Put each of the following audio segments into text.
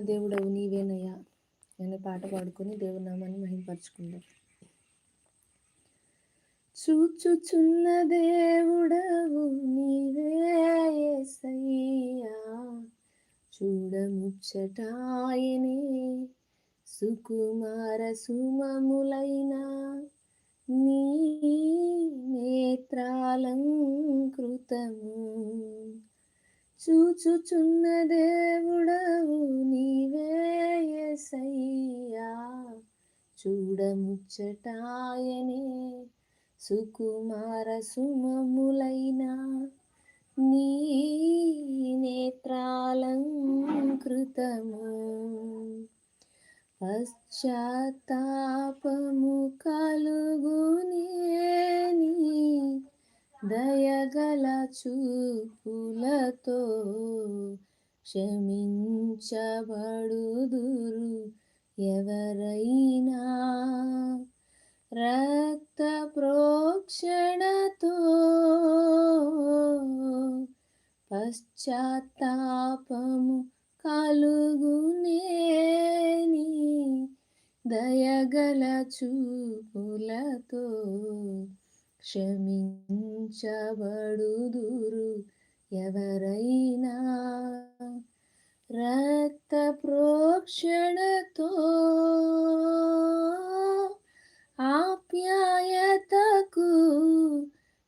దేవుడవు నీవేనయ్యా. అనే పాట పాడుకొని దేవుని నామాన్ని మహింపరచుకుందాం. చూచుచున్న దేవుడవు నీవేసయ్యా చూడముచ్చటాయనే సుకుమార సుమములైన నీ నేత్రాలంకృతము. చూచుచున్న దేవుడవు చూడముచ్చటాయనే సుకుమార సుమములైన నీ నేత్రాలంకృతము. పశ్చాత్తాపము కలుగునేని దయగల చూపులతో క్షమించబడుదురు. ఎవరైనా రక్త ప్రోక్షణతో పశ్చాత్తాపము కలుగునేని దయగల చూపులతో క్షమించబడుదురు ఎవరైనా. రక్త ప్రోక్షణతో ఆప్యాయతకు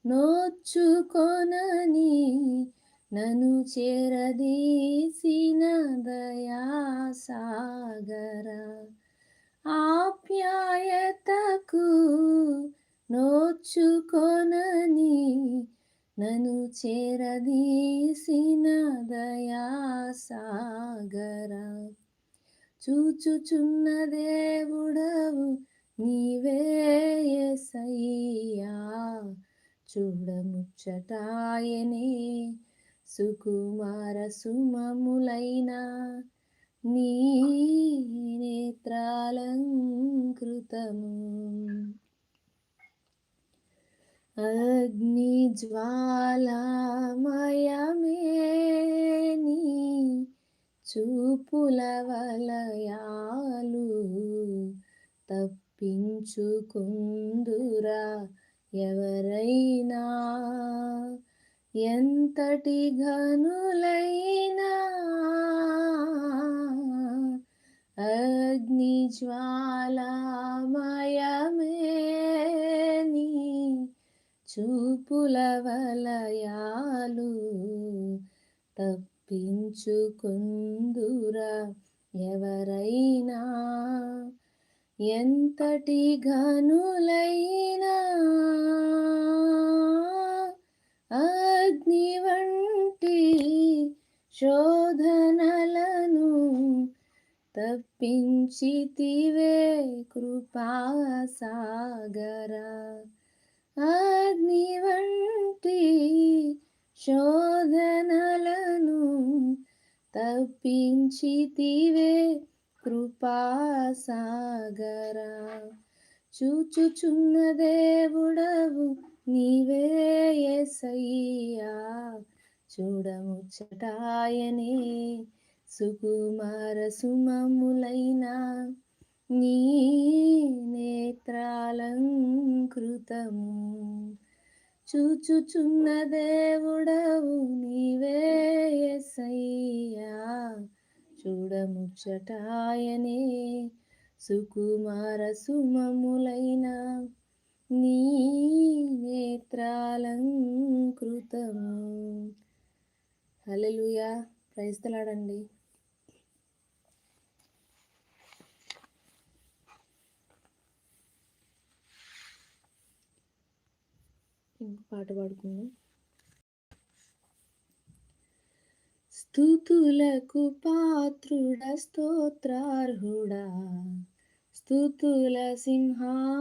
నోచుకొనని నన్ను చేరదీసిన దయాసాగర ఆప్యాయతకు నోచుకొనని నను చేరదీసిన దయాసాగర. చూచుచున్న దేవుడవు నీవే సయ్యా చూడముచ్చటాయనే సుకుమార సుమములైన నీ నేత్రాలంకృతము. అగ్ని జ్వాలమయమేని చూపుల వలయాలు తప్పించుకుందురా ఎవరైనా. ఎంతటి ఘనులైనా అగ్ని జ్వాలమయమేని చూపుల వలయాలు తప్పించుకుందురా ఎవరైనా. ఎంతటి ఘనులైనా అగ్ని వంటి శోధనలను తప్పించితివే కృపాసాగరా. అగ్ని వంటి శోధనలను తప్పించితివే కృపాసాగరా చూచుచున్న దేవుడవు నీవే ఎసయ్యా చూడముచ్చటాయనే సుకుమార సుమములైన నీ నేత్రాలంకృతము. చూచుచున్న దేవుడవు నీవే ఎసయ్యా చూడముచ్చటాయనే సుకుమార సుమములైన నీ నేత్రాలంకృతము. హలలుయా ప్రైస్తలాడండి ఇంకో పాట పాడుకుందాం. స్థుతులకు పాత్రుడ స్తోత్రార్హుడా స్థుతుల సింహాసనసీనుడా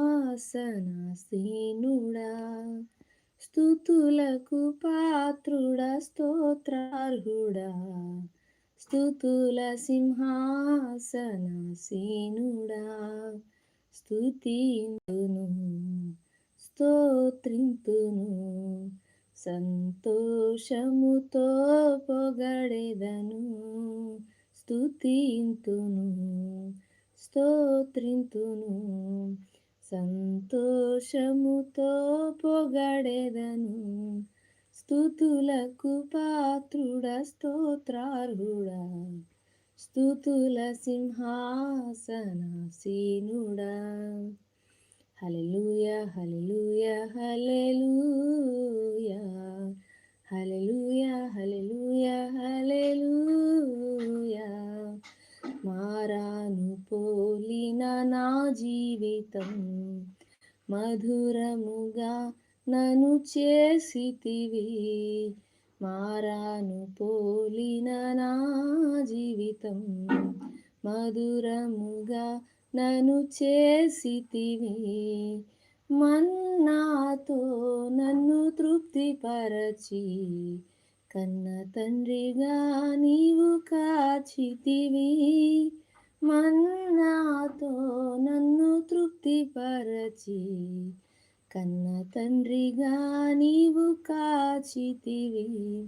స్థుతులకు పాత్రుడ స్తోత్రార్హుడా స్థుతుల సింహాసనసీనుడా స్థుతిను స్తోత్రింతును. సంతోషముతో పొగడెదను. స్తుతింతును స్తోత్రింతును. సంతోషముతో పొగడెదను. స్థుతులకు పాత్రుడ స్తోత్రార్హుడా. స్థుతుల సింహాసనాసీనుడా. హలలుయా హలలుయా హలలుయా హలలుయా హలలుయా హలలుయా మారాను పోలిన నా జీవితం మధురముగా నన్ను చేసితివి. మారాను పోలిన నా జీవితం మధురముగా నను చేసితివి. మన్నాతో నన్ను తృప్తిపరచి కన్న తండ్రిగా నీవు కాచితివి. మన్నాతో నన్ను తృప్తిపరచి కన్న తండ్రిగా నీవు కాచితివి.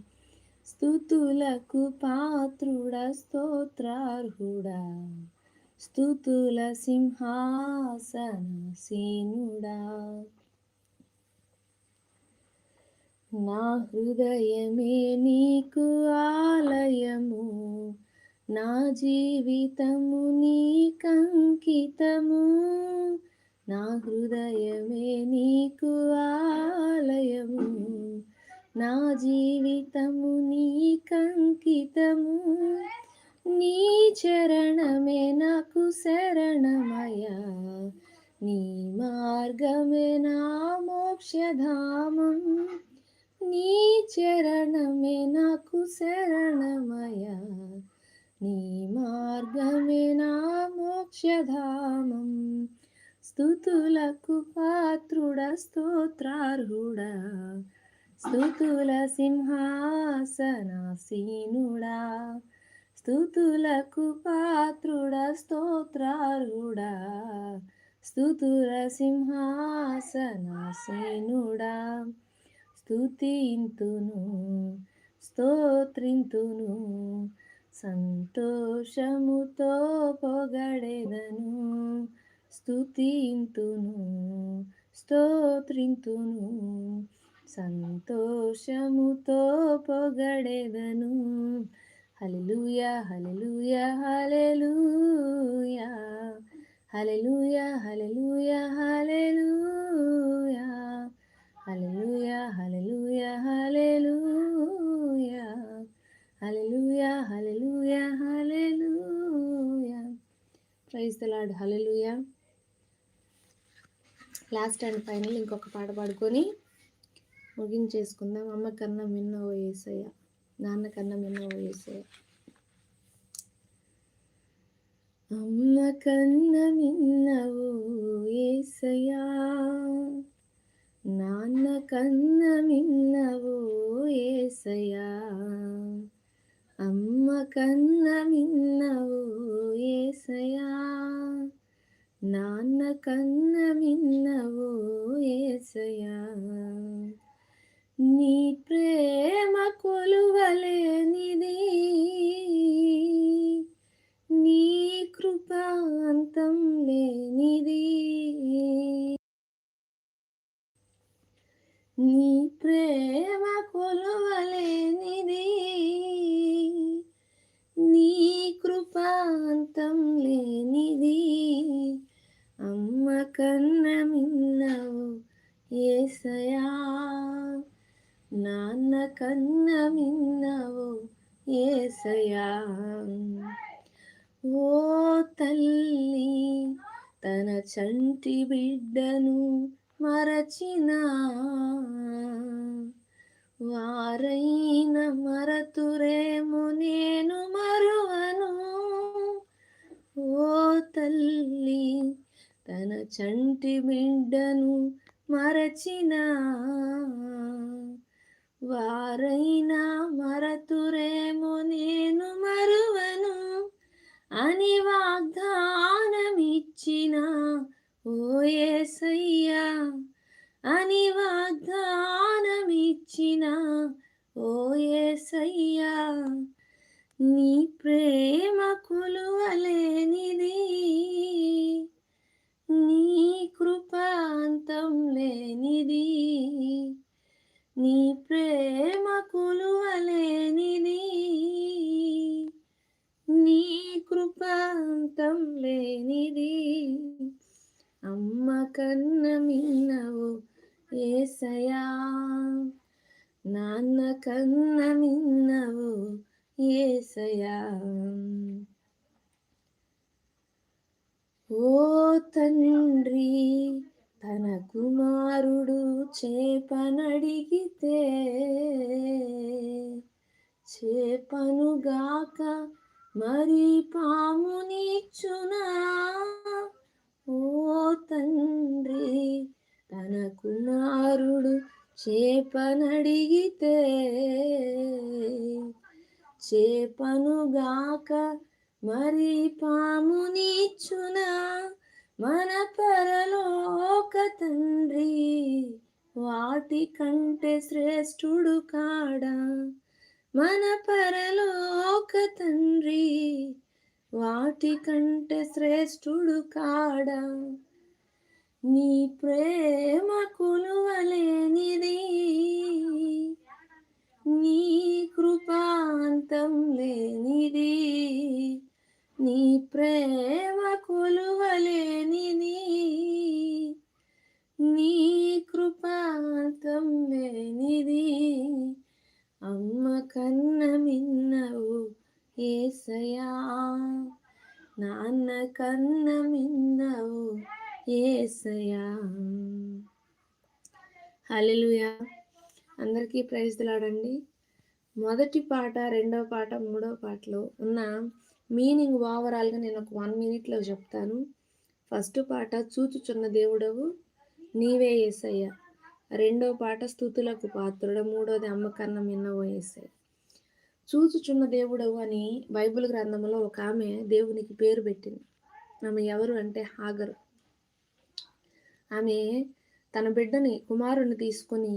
స్థుతులకు పాత్రుడ స్తోత్రార్హుడా. స్థుతుల సింహాసనసీనుడా నా హృదయమే నీకు ఆలయము నా జీవితము నీకంకితము నా హృదయమే నీకు ఆలయము నా జీవితము నీకంకితము నీ చరణమే నాకు శరణమయ నీ మార్గమే నా మోక్షధామం. నీ చరణమే నాకు శరణమయ నీ మార్గమే నా మోక్షధామం. స్థుతులకు పాత్రుడ స్తోత్రార్హుడా. స్థుతుల సింహాసనాసీనుడా. స్థుతులకు పాత్రుడ స్తోత్రారుడా. స్థుతుల సింహాసనాసీనుడా. స్థుతింతును స్తోత్రింతును సంతోషముతో పొగడెదను. స్థుతింతును స్తోత్రింతును సంతోషముతో పొగడెదను. Hallelujah hallelujah hallelujah hallelujah hallelujah hallelujah hallelujah hallelujah hallelujah hallelujah hallelujah hallelujah praise the Lord hallelujah last and final ఇంకొక పాట పాడుకొని ముగించేసుకుందాం. అమ్మ కన్నా మిన్న ఓ ఏసయ్య. నాన్న కన్నా మిన్న ఓ అమ్మ కన్న మిన్నవు ఏసయా నాన్న కన్న మిన్నవు ఏసయా అమ్మ కన్న మిన్నవు ఏసయా నాన్న కన్న మిన్నవు ఏసయా నీ ప్రేమ కొలువలేనిది. నీ కృపాంతం లేనిది. నీ ప్రేమ కొలువలేనిది. నీ కృపాంతం లేనిది. అమ్మ కన్న కన్న మిన్నవు ఏసయా. ఓ తల్లి తన చంటి బిడ్డను మరచిన. వారైన మరతురేమో నేను మరువను. ఓ తల్లి తన చంటి బిడ్డను మరచిన. వారైనా మరతురేమో నేను మరువను. అని వాగ్దానమిచ్చిన ఓ ఏసయ్యా అని వాగ్దానమిచ్చిన ఓ ఏసయ్యా నీ ప్రేమ కొలువలేనిది నీ కృపాంతం లేనిది. నీ ప్రేమ కొలువలేనిది నీ కృపాంతం లేనిది. అమ్మ కన్న మిన్నవు ఏసయా. నాన్న కన్న మిన్నవు ఏసయా. ఓ తండ్రి తన కుమారుడు చేపనడిగితే చేపనుగాక మరి పామునిచ్చునా? ఓ తండ్రి తన కుమారుడు చేపనడిగితే చేపనుగాక మరి పామునిచ్చునా? మన పరలోక తండ్రి వాటి కంటే శ్రేష్ఠుడు కాడా? మన పరలోక తండ్రి వాటి కంటే శ్రేష్ఠుడు కాడా? నీ ప్రేమ కొలువలేనిది హల్లెలూయా. అందరికీ ప్రైజ్లాడండి మొదటి పాట రెండవ పాట మూడవ పాటలో ఉన్న మీనింగ్ ఓవరాల్గా నేను ఒక వన్ మినిట్లో చెప్తాను. ఫస్ట్ పాట చూచుచున్న దేవుడవు నీవే ఏసయ్య. రెండో పాట స్థుతులకు పాత్రుడ. మూడోది అమ్మకన్న మిన్నవో ఏసయ్య. చూచుచున్న దేవుడవు అని బైబిల్ గ్రంథంలో ఒక ఆమె దేవునికి పేరు పెట్టింది. ఆమె ఎవరు అంటే హాగరు. ఆమె తన బిడ్డని కుమారుని తీసుకొని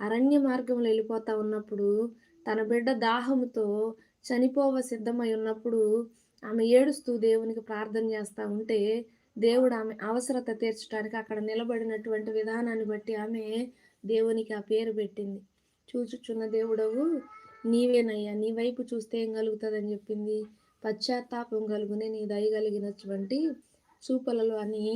అరణ్య మార్గంలో వెళ్ళిపోతా ఉన్నప్పుడు తన బిడ్డ దాహముతో చనిపోవ సిద్ధమై ఉన్నప్పుడు ఆమె ఏడుస్తూ దేవునికి ప్రార్థన చేస్తూ ఉంటే దేవుడు ఆమె అవసరత తీర్చడానికి అక్కడ నిలబడినటువంటి విధానాన్ని బట్టి ఆమె దేవునికి ఆ పేరు పెట్టింది. చూచుచున్న దేవుడవు నీవేనయ్యా నీ వైపు చూస్తే ఏం కలుగుతుందని చెప్పింది? పశ్చాత్తాపం కలుగునే నీ దయగలిగినటువంటి చూపలలో అని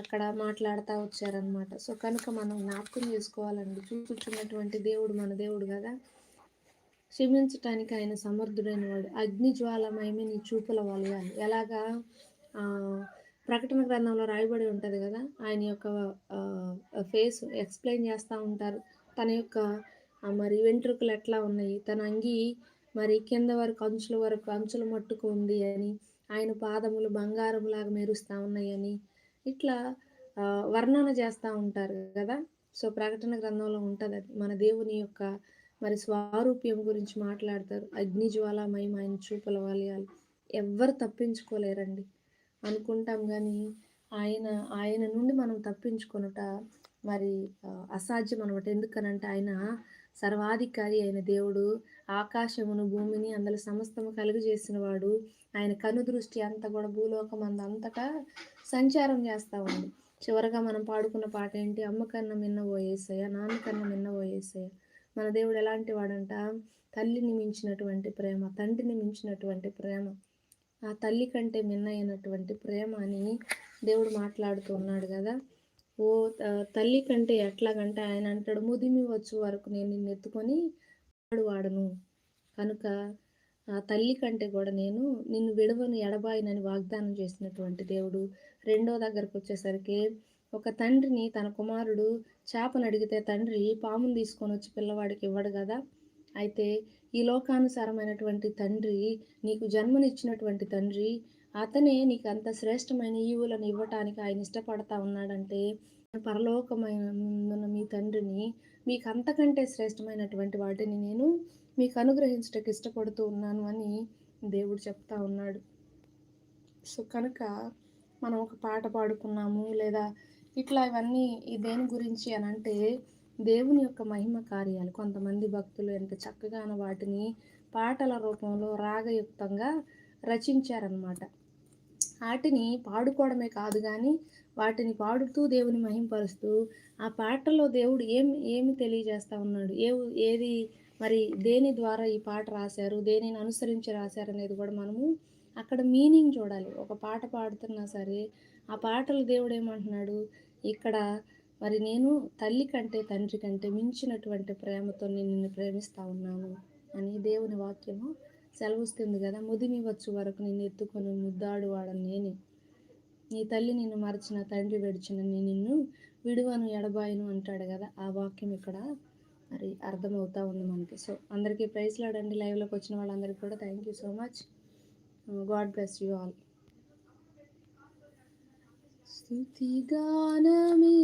అక్కడ మాట్లాడుతూ వచ్చారనమాట సో కనుక మనం జ్ఞాపకం చేసుకోవాలండి. చూసుకున్నటువంటి దేవుడు మన దేవుడు కదా. క్షమించటానికి ఆయన సమర్థుడైన వాడు. అగ్నిజ్వాలమయమే నీ చూపుల వలయాలి ఎలాగా? ప్రకటన గ్రంథంలో రాయబడి ఉంటుంది కదా. ఆయన యొక్క ఫేస్ ఎక్స్ప్లెయిన్ చేస్తూ ఉంటారు. తన యొక్క మరి వెంట్రుకలు ఎట్లా ఉన్నాయి? తన అంగి మరి కింద వరకు అంచుల వరకు అంచుల మట్టుకు ఉంది అని. ఆయన పాదములు బంగారంలాగా మెరుస్తూ ఉన్నాయని ఇట్లా వర్ణన చేస్తూ ఉంటారు కదా? సో ప్రకటన గ్రంథంలో ఉంటుంది అది. మన దేవుని యొక్క మరి స్వారూప్యం గురించి మాట్లాడతారు. అగ్ని జ్వాలమయం ఆయన చూపల వాలయాలు. ఎవ్వరు తప్పించుకోలేరండి. అనుకుంటాం కానీ ఆయన ఆయన నుండి మనం తప్పించుకొనుట మరి అసాధ్యం అనమాట ఎందుకనంటే ఆయన సర్వాధికారి అయిన దేవుడు ఆకాశమును భూమిని అందులో సమస్తము కలుగు వాడు ఆయన కనుదృష్టి అంతా కూడా భూలోకం అంతటా సంచారం చేస్తూ ఉంది. చివరగా మనం పాడుకున్న పాట ఏంటి? అమ్మ కన్నా మిన్న పోయేసాయ నాన్న కన్నా మిన్న పోయేసాయ మన దేవుడు ఎలాంటి వాడంట? తల్లిని మించినటువంటి ప్రేమ తండ్రిని మించినటువంటి ప్రేమ. ఆ తల్లి కంటే మిన్న అయినటువంటి ప్రేమ అని దేవుడు మాట్లాడుతూ ఉన్నాడు కదా. ఓ తల్లి కంటే ఎట్లాగంటే ఆయన అంటాడు ముదిమి వచ్చు వరకు నేను నిన్ను ఎత్తుకొని వాడు వాడను. కనుక ఆ తల్లి కంటే కూడా నేను నిన్ను విడవను ఎడబాయినని వాగ్దానం చేసినటువంటి దేవుడు రెండో దగ్గరకు వచ్చేసరికి ఒక తండ్రిని తన కుమారుడు చేపను అడిగితే తండ్రి పామును తీసుకొని వచ్చి పిల్లవాడికి ఇవ్వడు కదా? అయితే ఈ లోకానుసారమైనటువంటి తండ్రి నీకు జన్మనిచ్చినటువంటి తండ్రి అతనే నీకు అంత శ్రేష్టమైన ఈవులను ఇవ్వటానికి ఆయన ఇష్టపడతా ఉన్నాడంటే పరలోకమైన మీ తండ్రిని మీకు అంతకంటే శ్రేష్టమైనటువంటి వాటిని నేను మీకు అనుగ్రహించటకు ఇష్టపడుతూ ఉన్నాను అని దేవుడు చెప్తా ఉన్నాడు. సో కనుక మనం ఒక పాట పాడుకున్నాము లేదా ఇట్లా ఇవన్నీ దేని గురించి అని అంటే దేవుని యొక్క మహిమ కార్యాలు. కొంతమంది భక్తులు ఎంత చక్కగానో వాటిని పాటల రూపంలో రాగయుక్తంగా రచించారనమాట వాటిని పాడుకోవడమే కాదు కానీ వాటిని పాడుతూ దేవుని మహింపరుస్తూ ఆ పాటలో దేవుడు ఏం ఏమి తెలియజేస్తూ ఉన్నాడు? ఏ ఏది మరి దేని ద్వారా ఈ పాట రాశారు? దేనిని అనుసరించి రాశారు అనేది కూడా మనము అక్కడ మీనింగ్ చూడాలి. ఒక పాట పాడుతున్నా సరే ఆ పాటలు దేవుడు ఏమంటున్నాడు? ఇక్కడ మరి నేను తల్లి కంటే తండ్రి కంటే మించినటువంటి ప్రేమతో నేను నిన్ను ప్రేమిస్తూ ఉన్నాను అని దేవుని వాక్యము సెలవుస్తుంది కదా ముదిమి వచ్చు వరకు నిన్ను ఎత్తుకొని ముద్దాడు వాడని నేనే. నీ తల్లి నిన్ను మరచిన తండ్రి విడిచిన నేను నిన్ను విడువను ఎడబాయను అంటాడు కదా ఆ వాక్యం ఇక్కడ మరి అర్థమవుతా ఉంది మనకి. సో అందరికీ ప్రైజ్ లాడండి. లైవ్లోకి వచ్చిన వాళ్ళందరికీ కూడా thank you so much God bless you all స్థుతిగానమే